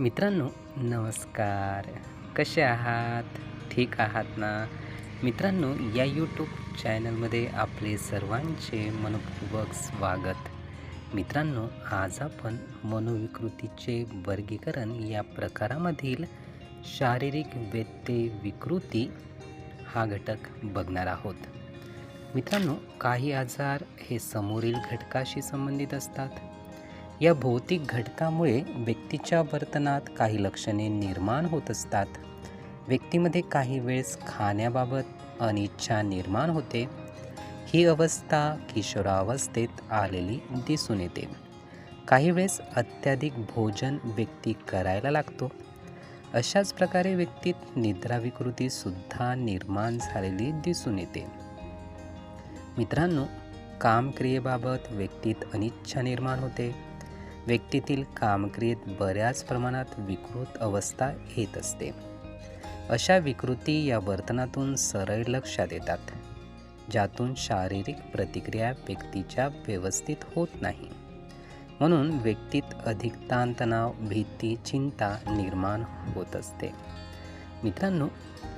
मित्रांनो नमस्कार. कसे आहात? ठीक आहात ना? मित्रांनो या यूट्यूब चॅनलमध्ये आपले सर्वांचे मनपूर्वक स्वागत. मित्रांनो आज आपण मनोविकृतीचे वर्गीकरण या प्रकारामधील शारीरिक व्यत्यय विकृती हा घटक बघणार आहोत. मित्रांनो काही आजार हे समोरील घटकाशी संबंधित असतात. या भौतिक घटकामुळे व्यक्तीच्या वर्तनात काही लक्षणे निर्माण होत असतात. व्यक्तीमध्ये काही वेळेस खाण्याबाबत अनिच्छा निर्माण होते. ही अवस्था किशोरावस्थेत आलेली दिसून येते. काही वेळेस अत्याधिक भोजन व्यक्ती करायला लागतो. अशाच प्रकारे व्यक्तीत निद्राविकृतीसुद्धा निर्माण झालेली दिसून येते. मित्रांनो कामक्रियेबाबत व्यक्तीत अनिच्छा निर्माण होते. व्यक्तीतील कामक्रियेत बऱ्याच प्रमाणात विकृत अवस्था येत असते. अशा विकृती या वर्तनातून सरळ लक्षात येतात ज्यातून शारीरिक प्रतिक्रिया व्यक्तीच्या व्यवस्थित होत नाही. म्हणून व्यक्तीत अधिक ताणतणाव भीती चिंता निर्माण होत असते. मित्रांनो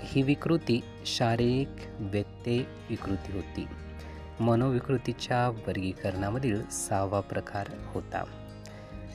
ही विकृती शारीरिक व्यक्ते विकृती होती. मनोविकृतीच्या वर्गीकरणामधील सहावा प्रकार होता.